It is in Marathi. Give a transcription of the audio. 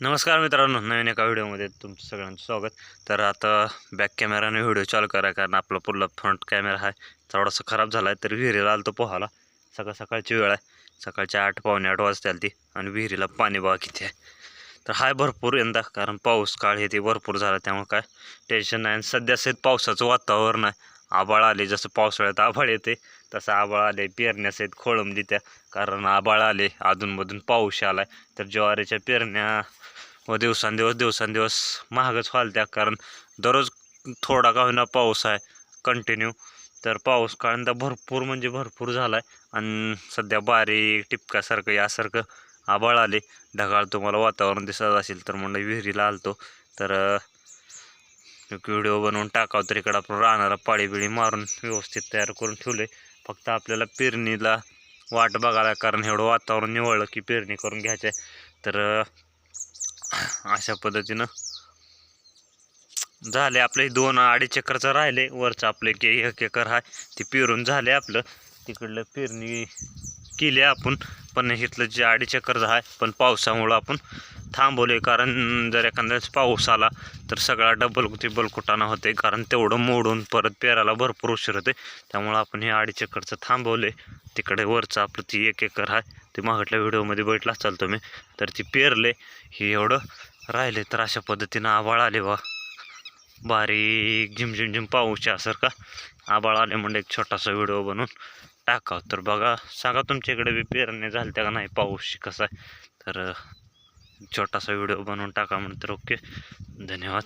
नमस्कार मित्रांनो नवीन एका व्हिडिओमध्ये तुमचं सगळ्यांचं स्वागत. तर आता बॅक कॅमेराने व्हिडिओ चालू करा कारण आपला पुढला फ्रंट कॅमेरा आहे थोडासा खराब झाला आहे तर विहिरीला आलो तो पोहाला सकाळ सकाळची वेळ आहे. सकाळच्या आठ पावणे आठ वाजता आली ती आणि विहिरीला पाणी बघा किती आहे. तर हाय भरपूर यंदा कारण पाऊस काळ हे ते भरपूर झाला त्यामुळे काय टेन्शन नाही. आणि सध्या सहित पावसाचं वातावरण आहे. आबाळ आले जसं पावसाळ्यात आबाळ येते तसं आबाळ आले पेरण्यासहित खोळंबली त्या. कारण आबाळ आले अधूनमधून पाऊस आलाय. तर ज्वारीच्या पेरण्या व दिवसांदिवस दिवसांदिवस महागच व्हाल कारण दररोज थोडा का होईना पाऊस आहे कंटिन्यू तर पाऊस काळंदा भरपूर म्हणजे भरपूर झाला आहे आणि सध्या बारीक टिपकासारखं यासारखं आबाळ आले. ढगाळ तुम्हाला वातावरण दिसत असेल तर म्हणलं विहिरीला आलतो. तर एक व्हिडिओ बनवून टाकावं तर इकडं आपण राहणारा पाळीबिळी मारून व्यवस्थित तयार करून ठेवले फक्त आपल्याला पेरणीला वाट बघायला कारण एवढं वातावरण निवळलं की पेरणी करून घ्यायचं आहे तर अशा पद्धतीनं. झाले आपले दोन अडीच एकरचं राहिले. वरचं आपले के एक एकर आहे ते पेरून झाले आपलं. तिकडलं पेरणी केली आपण. पण इथलं जे अडीच एकरचं आहे पण पावसामुळं आपण थांबवले कारण जर एखाद्याच पाऊस आला तर सगळा डबल ते बलकुटाना होते कारण तेवढं मोडून परत पेरायला भरपूर उशीर होते त्यामुळं आपण हे अडीच एकरचं थांबवले तिकडे वरचं आपलं ती एक एकर आहे. ते मागटल्या व्हिडिओमध्ये बैठला असाल तुम्ही. तर ती पेरले हे एवढं राहिले तर अशा पद्धतीनं आबाळ आले बा. बारीक झिमझिम झिम झिम पाऊस यासारखा आबाळ आले म्हणजे एक छोटासा व्हिडिओ बनवून टाकाव. तर बघा सांगा तुमच्या इकडे बी पेरणे झालं त्या का नाही? पाऊस कसा आहे? तर छोटासा व्हिडिओ बनवून टाका म्हणून ओके. धन्यवाद.